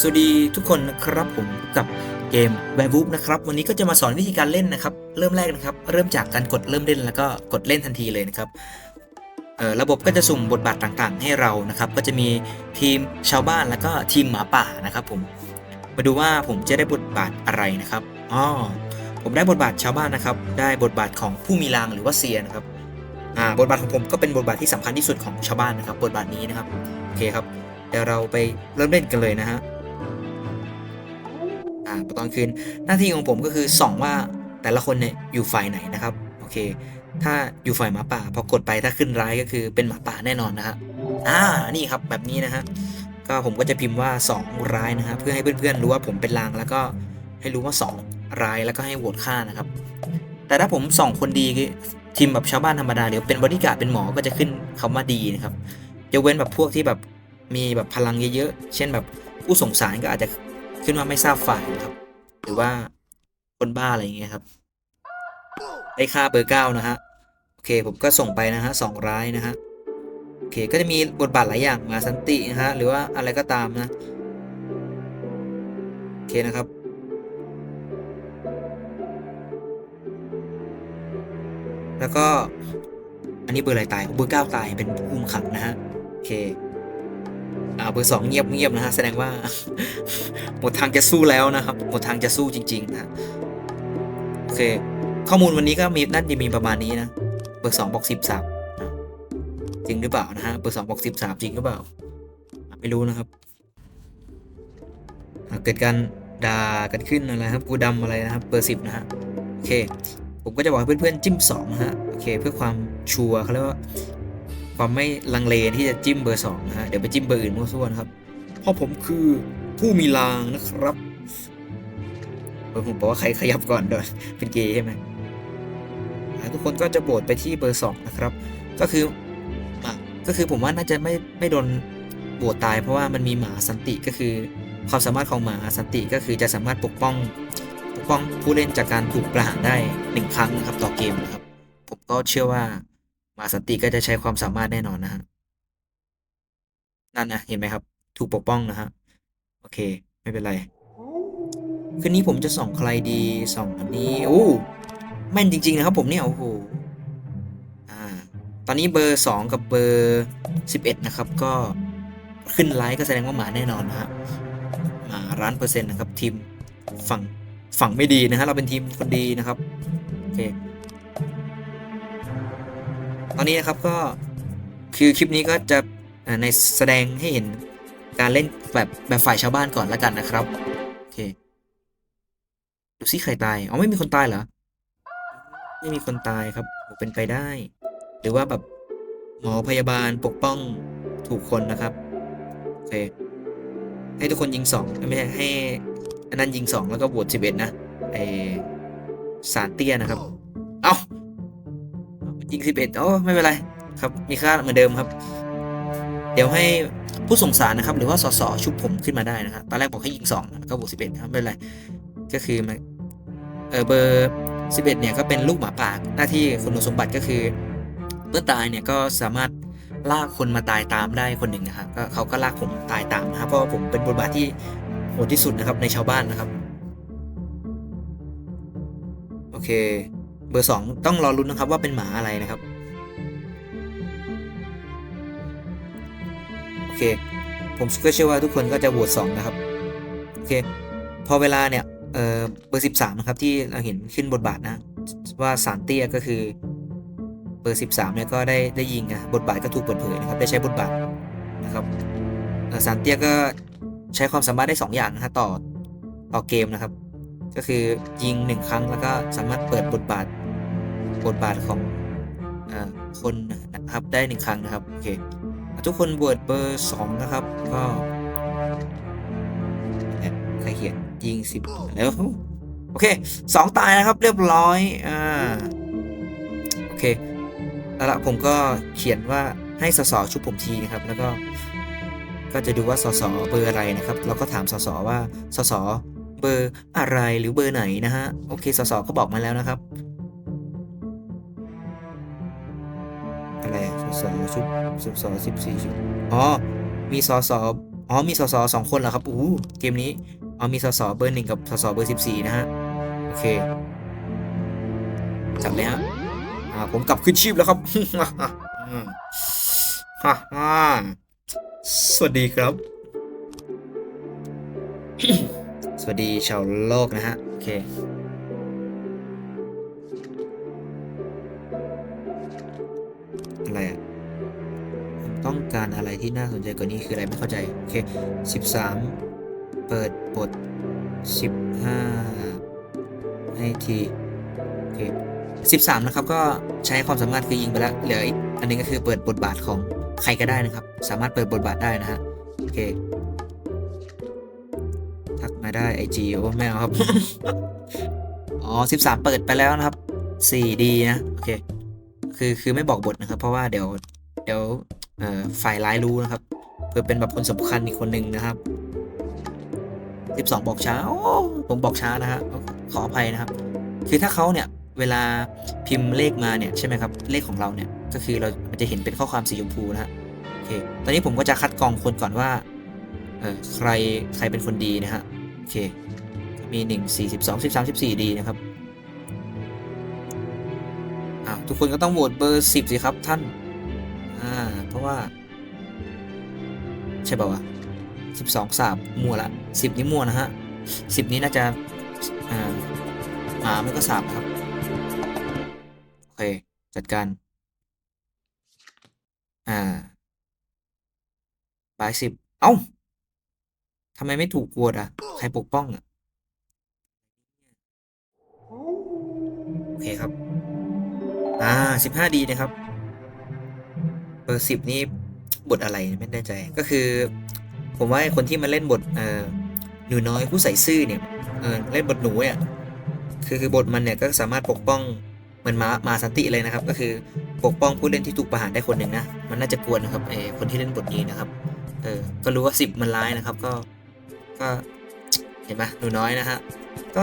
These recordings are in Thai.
สวัสดีทุกคนนะครับผมกับเกม w e r e w o l f นะครับวันนี้ก็จะมาสอนวิธีการเล่นนะครับ เริ่มแรกนะครับ เริ่มจากการกดเริ่มเล่นแล้วก็กดเล่นทันทีเลยนะครับระบบก็จะสุ่มบทบาทต่างๆ ให้เรานะครับ ก็จะมีทีมชาวบ้านแล้วก็ทีมหมาป่านะครับ ผมมาดูว่าผมจะได้บทบาทอะไรนะครับอ๋อผมได้บทบาทชาวบ้านนะครับ ได้บทบาทของผู้มีรางหรือว่าเซียนะครับอ่าบทบาทของผมก็เป็นบทบาทที่สำคัญที่สุดของชาวบ้านนะครับ บทบาทนี้นะครับโอเคครับเดี๋ยวเราไปเริ่มเล่นกันเลยนะฮะ อ่าตอนคืนหน้าที่ของผมก็คือส่องว่าแต่ละคนเนี่ยอยู่ฝ่ายไหนนะครับโอเค ถ้าอยู่ฝ่ายหมาป่าพอกดไปถ้าขึ้นร้ายก็คือเป็นหมาป่าแน่นอนนะฮะอ่านี่ครับแบบนี้นะฮะก็ผมก็จะพิมพ์ว่า 2 ร้ายนะฮะเพื่อให้เพื่อนๆรู้ว่าผมเป็นลางแล้วก็ให้รู้ว่า 2 ร้ายแล้วก็ให้โหวตฆ่านะครับ แต่ถ้าผมส่องคนดีทีมแบบชาวบ้านธรรมดาหรือเป็นบริการเป็นหมอก็จะขึ้นคำว่าดีนะครับยกเว้นแบบพวกที่แบบมีแบบพลังเยอะๆ เช่นแบบผู้สงสารก็อาจจะ ขึ้นว่าไม่ทราบฝ่ายนะครับ หรือว่าคนบ้าอะไรอย่างเงี้ยครับได้ค่าเบอร์เก้านะฮะโอเคผมก็ส่งไปนะฮะสองร้ายนะฮะโอเคก็จะมีบทบาทหลายอย่างมาสันตินะฮะหรือว่าอะไรก็ตามนะโอเคนะครับแล้วก็อันนี้เบอร์อะไรตายเบอร์เก้าตายเป็นผู้คุมขังนะฮะโอเค อ่าเบอร์สองเงียบเงียบนะฮะแสดงว่า หมดทางจะสู้แล้วนะครับ หมดทางจะสู้จริง ๆ นะโอเค ข้อมูลวันนี้ก็มีน่าจะมีประมาณนี้นะเบอร์สองบอกสิบสามจริงหรือเปล่านะฮะเบอร์สองบอกสิบสามจริงหรือเปล่า ไม่รู้นะครับเกิดการด่ากันขึ้นอะไรครับกูดำอะไรนะครับเบอร์สิบนะฮะโอเค ผมก็จะบอกให้เพื่อนๆจิ้มสองนะฮะโอเค เพื่อความชัวร์เขาเรียกว่า ความไม่ลังเลที่จะจิ้มเบอร์สองนะฮะเดี๋ยวไปจิ้มเบอร์อื่นมั่วซั่วนะครับเพราะผมคือผู้มีลางนะครับเออผมบอกว่าใครขยับก่อนด้วยเป็นเกย์ใช่ไหมทุกคนก็จะโบดไปที่เบอร์สองนะครับ ก็คือก็คือผมว่าน่าจะไม่ไม่โดนโบดตาย เพราะว่ามันมีหมาสันติก็คือ ความสามารถของหมาสันติก็คือจะสามารถปกป้องปกป้องผู้เล่นจากการถูกประหารได้หนึ่งครั้งนะครับต่อเกมนะครับ ผมก็เชื่อว่า มาสันติก็จะใช้ความสามารถแน่นอนนะฮะนั่นนะเห็นไหมครับ ถูกปกป้องนะฮะโอเค ไม่เป็นไรคืนนี้ผมจะส่องใครดีส่องอันนี้โอ้แม่นจริง ๆ นะครับ ผมเนี่ยโอ้โหอ่า ตอนนี้เบอร์สองกับเบอร์สิบเอ็ดนะครับ ก็ขึ้นไลค์ก็แสดงว่าหมาแน่นอนนะฮะหมาร้านเปอร์เซ็นต์นะครับทีมฝั่งฝั่งไม่ดีนะฮะเราเป็นทีมคนดีนะครับโอเค ตอนนี้นะครับก็คือคลิปนี้ก็จะในแสดงให้เห็นการเล่นแบบแบบฝ่ายชาวบ้านก่อนแล้วกันนะครับโอเคดูซิใครตายอ๋อไม่มีคนตายเหรอไม่มีคนตายครับเป็นไปได้ หรือว่าแบบหมอพยาบาลปกป้องถูกคนนะครับโอเคให้ทุกคนยิงสองไม่ใช่ให้อันนั้นยิงสองแล้วก็บวชสิบเอ็ดนะไอสารเตี้ยนะครับ เอา ยิงสิบเอ็ดโอ้ไม่เป็นไรครับมีค่าเหมือนเดิมครับ เดี๋ยวให้ผู้ส่งสารนะครับ หรือว่าสสชุบผมขึ้นมาได้นะครับตอนแรกบอกให้ยิงสองก็บวกสิบเอ็ดครับไม่เป็นไรก็คือมันเออเบอร์สิบเอ็ดเนี่ยก็เป็นลูกหมาป่าหน้าที่คุณสมบัติก็คือเมื่อตายเนี่ยก็สามารถลากคนมาตายตามได้คนหนึ่งนะครับก็เขาก็ลากผมตายตามนะครับเพราะว่าผมเป็นบทบาทที่โหดที่สุดนะครับในชาวบ้านนะครับ โอเค เบอร์สองต้องรอรุ้นนะครับว่าเป็นหมาอะไรนะครับ โอเค ผมก็เชื่อว่าทุกคนก็จะโหวตสองนะครับ โอเค พอเวลาเนี่ยเเบอร์สิบสามนะครับ ที่เราเห็นขึ้นบทบาทนะ ว่าสารเตี้ยก็คือเบอร์สิบสามเนี่ยก็ได้ได้ยิงอะบทบาทก็ถูกเปิดเผยนะครับได้ใช้บทบาทนะครับสารเตี้ยก็ใช้ความสามารถได้สองอย่างนะครับต่อต่อเกมนะครับ ก็คือยิงหนึ่งครั้งแล้วก็สามารถเปิดบทบาทบทบาทของอคนนะครับได้หนึ่งครั้งนะครับโอเคทุกคนบวชเบอร์สองนะครับ ก็เนี่ยใครเขียนยิงสิบแล้วโอเคสองตายนะครับเรียบร้อยอ่าโอเคแล้วละผมก็เขียนว่าให้สสชุบผมทีนะครับ แล้วก็ก็จะดูว่าสสเบอร์อะไรนะครับเราก็ถามสสว่าสส เบอร์อะไรหรือเบอร์ไหนนะฮะ โอเคสสก็บอกมาแล้วนะครับ อะไรสสชุบสสสิบสี่ชุบอ๋อ มีสสอ๋อมีสสสองคนเหรอครับอู้เกมนี้อ๋อมีสสเบอร์หนึ่งกับสสเบอร์สิบสี่นะฮะ โอเคจับเลยฮะอ่าผมกลับขึ้นชีพแล้วครับฮ่าฮ่าสวัสดีครับ สวัสดีชาวโลกนะฮะ โอเคอะไรอะต้องการอะไรที่น่าสนใจกว่านี้คืออะไรไม่เข้าใจ โอเคสิบสามเปิดบทสิบห้าให้ทีโอเคสิบสามนะครับก็ใช้ความสามารถคือยิงไปแล้วเหลืออีกอันนึงก็คือเปิดบทบาทของใครก็ได้นะครับ สามารถเปิดบทบาทได้นะฮะโอเค ได้ไอจีโอ้ไม่เอาครับ อ๋อสิบสามเปิดไปแล้วนะครับสี่ดีนะโอเค คือคือไม่บอกบทนะครับ เพราะว่าเดี๋ยวเดี๋ยวเอ่อฝ่ายร้ายรู้นะครับ เพื่อเป็นแบบคนสำคัญอีกคนหนึ่งนะครับสิบสองบอกช้าโอ้ผมบอกช้านะฮะขออภัยนะครับ คือถ้าเขาเนี่ยเวลาพิมพ์เลขมาเนี่ยใช่ไหมครับเลขของเราเนี่ยก็คือเราจะเห็นเป็นข้อความสีชมพูนะฮะโอเค ตอนนี้ผมก็จะคัดกรองคนก่อนว่าเออใครใครเป็นคนดีนะฮะ เค มีหนึ่งสี่สิบสองสิบสามสิบสี่ดีนะครับอ่าทุกคนก็ต้องโหวตเบอร์สิบสิครับท่าน อ่า เพราะว่า ใช่ป่าวะสิบสองสามมั่วละสิบนี้มั่วนะฮะสิบนี้น่าจะ อ่าหมาไม่ก็สามครับ โอเค จัดการ อ่าบายสิบเอ้า ทำไมไม่ถูกโหวตอะ ใครปกป้องอะ โอเคครับ อ่าสิบห้าดีนะครับ เบอร์สิบนี่บทอะไรไม่แน่ใจ ก็คือ ผมว่าคนที่มาเล่นบทเอ่อหนูน้อยผู้ใส่ซื่อเนี่ยเออเล่นบทหนูเนี่ยคือคือบทมันเนี่ยก็สามารถปกป้องเหมือนมามาสันติเลยนะครับ ก็คือปกป้องผู้เล่นที่ถูกประหารได้คนหนึ่งนะ มันน่าจะกวนนะครับไอ้คนที่เล่นบทนี้นะครับ เออก็รู้ว่าสิบมันร้ายนะครับ ก็ ก็เห็นไหมหนูน้อยนะฮะก็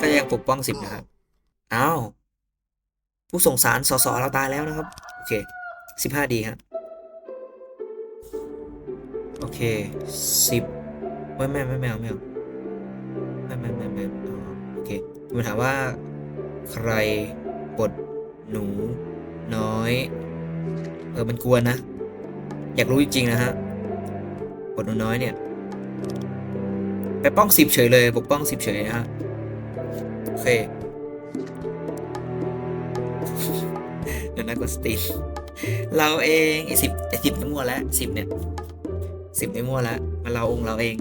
ก็ยังปกป้องสิบนะครับอ้าวผู้ส่งสารสสเราตายแล้วนะครับ โอเคสิบห้าดีฮะโอเคสิบไม่ไม่ไม่ไม่เอาไม่เอาไม่ไม่ไม่ไม่โอเคผมถามว่าใครปลดหนูน้อย เออมันกวนนะ อยากรู้จริงๆนะฮะปลดหนูน้อยเนี่ย ไปป้องสิบเฉยเลยปกป้องสิบเฉยนะฮะโอเคเดี๋ยวนะกดสตรีมเราเองไอสิบไอสิบไม่มั่วแล้วสิบเนี่ยสิบไม่มั่วแล้วมาเราองค์เราเอง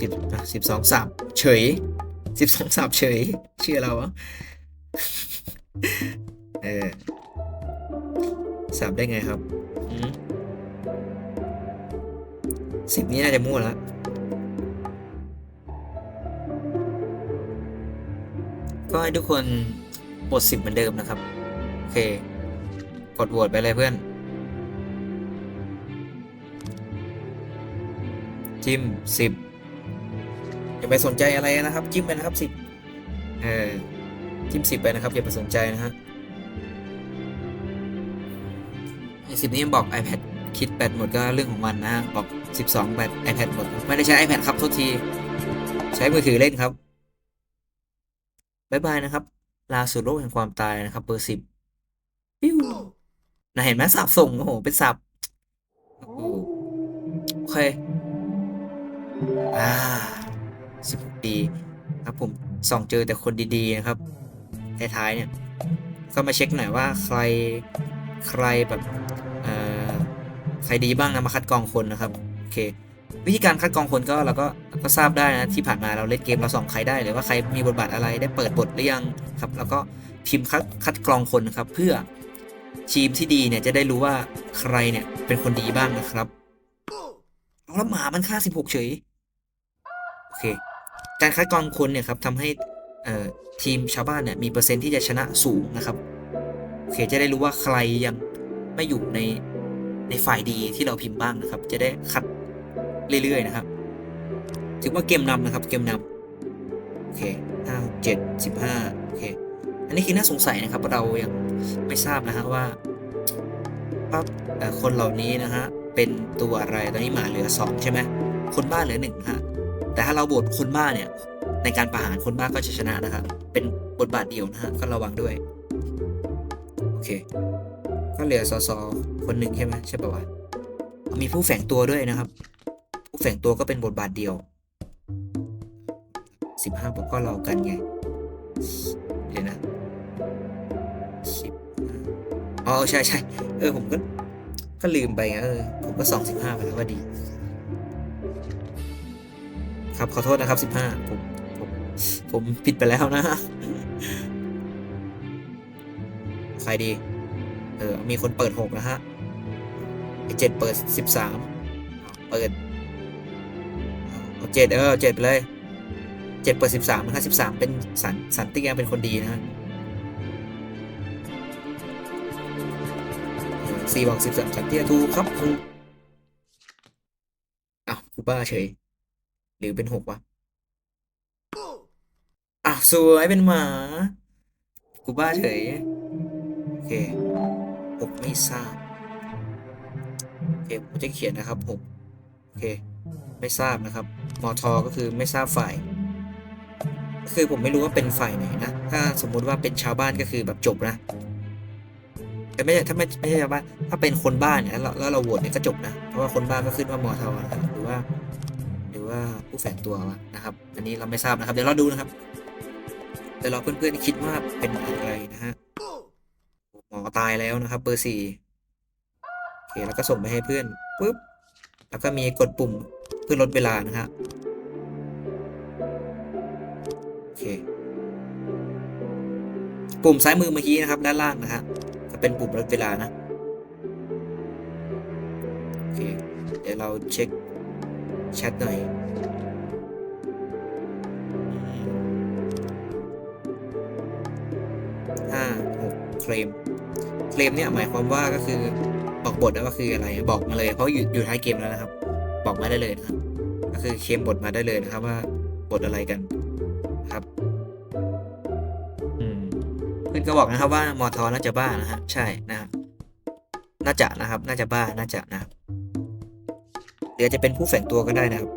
สิบสิบสองสามเฉยสิบสองสามเฉยเชื่อเราเหรอเออสามได้ไงครับ สิบนี้น่าจะมั่วแล้วก็ให้ทุกคนบทสิบเหมือนเดิมนะครับ โอเค กดโหวตไปเลยเพื่อน จิ้มสิบอย่าไปสนใจอะไรนะครับ จิ้มไปนะครับสิบเออจิ้มสิบไปนะครับอย่าไปสนใจนะฮะไอสิบนี้บอก iPad คิดแบตหมดก็เรื่องของมันนะบอก 12แบต iPad หมด ไม่ได้ใช้ iPad ครับโทษที ใช้มือถือเล่นครับบายบายนะครับ ลาสู่โลกแห่งความตายนะครับ เบอร์สิบปิ้วนะเห็นไหมสับส่ง โอ้โห เป็นสับโอเค อ่าสิบปีครับผมส่องเจอแต่คนดีๆนะครับท้ายๆเนี่ยก็มาเช็คหน่อยว่าใครใครแบบเอ่อใครดีบ้างนะมาคัดกรองคนนะครับ เควิธีการคัดกรองคนก็เราก็ก็ทราบได้นะที่ผ่านมาเราเล่นเกมเราส่องใครได้หรือว่าใครมีบทบาทอะไรได้เปิดบทหรือยังครับแล้วก็พิมพ์คัดคัดกรองคนครับ เพื่อทีมที่ดีเนี่ยจะได้รู้ว่าใครเนี่ยเป็นคนดีบ้างนะครับแล้วหมามันฆ่า 16 เฉยโอเค การคัดกรองคนเนี่ยครับทำให้ทีมชาวบ้านเนี่ยมีเปอร์เซ็นต์ที่จะชนะสูงนะครับโอเคจะได้รู้ว่าใครยังไม่อยู่ในในฝ่ายดีที่เราพิมพ์บ้างนะครับ จะได้คัด เรื่อยๆนะครับ ถือว่าเกมนำนะครับ เกมนำโอเคห้าเจ็ดสิบห้าโอเค อันนี้คือน่าสงสัยนะครับ เรายังไม่ทราบนะฮะว่าว่าเอ่อคนเหล่านี้นะฮะ เป็นตัวอะไรตอนนี้หมาเหลือสองใช่ไหมคนบ้าเหลือหนึ่งฮะ แต่ถ้าเราโหวตคนบ้าเนี่ย ในการประหารคนบ้าก็จะชนะนะครับ เป็นบทบาทเดียวนะฮะ ก็ระวังด้วย โอเค ก็เหลือสอสอคนหนึ่งใช่ไหมใช่ป่าวะมีผู้แฝงตัวด้วยนะครับ แฝงตัวก็เป็นบทบาทเดียวสิบห้ากก็เรากันไง เดี๋ยวนะสิบอ๋อใช่ใช่เออผมก็ ก็ลืมไปไงเออผมก็สองสิบห้าไปแล้วว่าดี ครับขอโทษนะครับสิบห้าผมผมผมผิดไปแล้วนะ ใครดี เออ มีคนเปิดหกนะฮะไอเจ็ดเปิดสิบสามเปิด เจ็ดเออเจ็ดไปเลยเจ็ดเปิดสิบสามนะฮะสิบสามเป็นสันสันติแกเป็นคนดีนะฮะสี่บอกสิบสามสันติถูกครับถูอ้าวกูบ้าเฉย หรือเป็นหกวะอ้าวสวยเป็นหมากูบ้าเฉย โอเคหกไม่ทราบโอเคผมจะเขียนนะครับหกโอเค ไม่ทราบนะครับ มอทอก็คือไม่ทราบฝ่ายก็คือผมไม่รู้ว่าเป็นฝ่ายไหนนะ ถ้าสมมุติว่าเป็นชาวบ้านก็คือแบบจบนะ แต่ไม่ใช่ถ้าไม่ไม่ใช่ชาวบ้านถ้าเป็นคนบ้านเนี่ยแล้วเราโหวตเนี่ยก็จบนะ เพราะว่าคนบ้านก็ขึ้นว่ามอทอนะครับหรือว่า หรือว่าผู้แฝงตัววะนะครับ อันนี้เราไม่ทราบนะครับ เดี๋ยวเราดูนะครับ แต่เราเพื่อนๆคิดว่าเป็นอะไรนะฮะ หมอตายแล้วนะครับ เบอร์สี่โอเคแล้วก็ส่งไปให้เพื่อนปุ๊บ แล้วก็มีกดปุ่ม เพื่อลดเวลานะฮะโอเคปุ่มซ้ายมือเมื่อกี้นะครับ ด้านล่างนะฮะก็เป็นปุ่มลดเวลานะโอเคเดี๋ยวเราเช็คแชทหน่อยห้าหกเคลมเคลมเนี่ยหมายความว่าก็คือบอกบทนะว่าคืออะไรบอกมาเลย เพราะอยู่อยู่ท้ายเกมแล้วนะครับ บอกมาได้เลยนะครับ คือเคลมบทมาได้เลยนะครับว่าบทอะไรกันครับอืมเพื่อนก็บอกนะครับว่ามอทอน่าจะบ้านะฮะใช่นะครับน่าจะนะครับ น่าจะบ้าน่าจะนะครับเดี๋ยวจะเป็นผู้แฝงตัวก็ได้นะครับ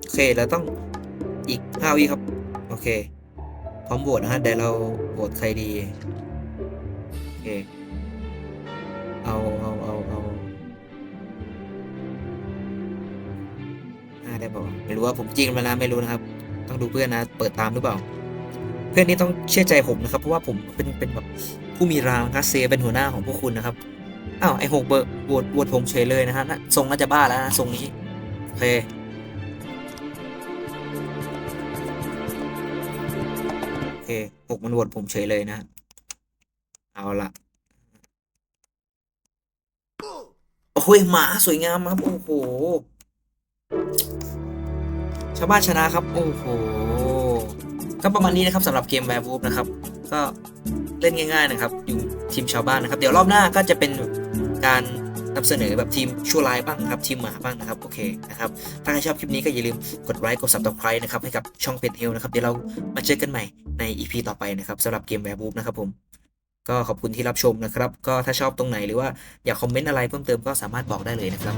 โอเคเราต้องอีกห้าวิครับ โอเค พร้อมโหวตนะฮะเดี๋ยวเราโหวตใครดี โอเค ได้เปล่าวะไม่รู้ว่าผมจริงมาแล้วไม่รู้นะครับ ต้องดูเพื่อนนะ เปิดตามหรือเปล่า เพื่อนนี่ต้องเชื่อใจผมนะครับ เพราะว่าผมเป็นเป็นแบบผู้มีรางนะเซเป็นหัวหน้าของพวกคุณนะครับอ้าวไอหกเบอร์โหวตโหวตผมเฉยเลยนะฮะทรงน่าจะบ้าแล้วนะทรงนี้โอเคโอเคหกมันโหวตผมเฉยเลยนะ เอาละโอ้ยหมาสวยงามครับโอ้โหาวบ้านชนะครับ โอ้โห ก็ประมาณนี้นะครับสำหรับเกมแวร์วูฟนะครับ ก็เล่นง่าย ๆ นะครับ อยู่ทีมชาวบ้านนะครับ เดี๋ยวรอบหน้าก็จะเป็นการนำเสนอแบบทีมชั่วร้ายบ้างครับ ทีมหมาบ้างนะครับ โอเคนะครับ ถ้าใครชอบคลิปนี้ก็อย่าลืมกดไลค์กด subscribe นะครับ ให้กับช่องเพจเฮลนะครับ เดี๋ยวเรามาเจอกันใหม่ใน EP ต่อไปนะครับสำหรับเกมแวร์วูฟนะครับผม ก็ขอบคุณที่รับชมนะครับ ก็ถ้าชอบตรงไหนหรือว่าอยากคอมเมนต์อะไรเพิ่มเติมก็สามารถบอกได้เลยนะครับ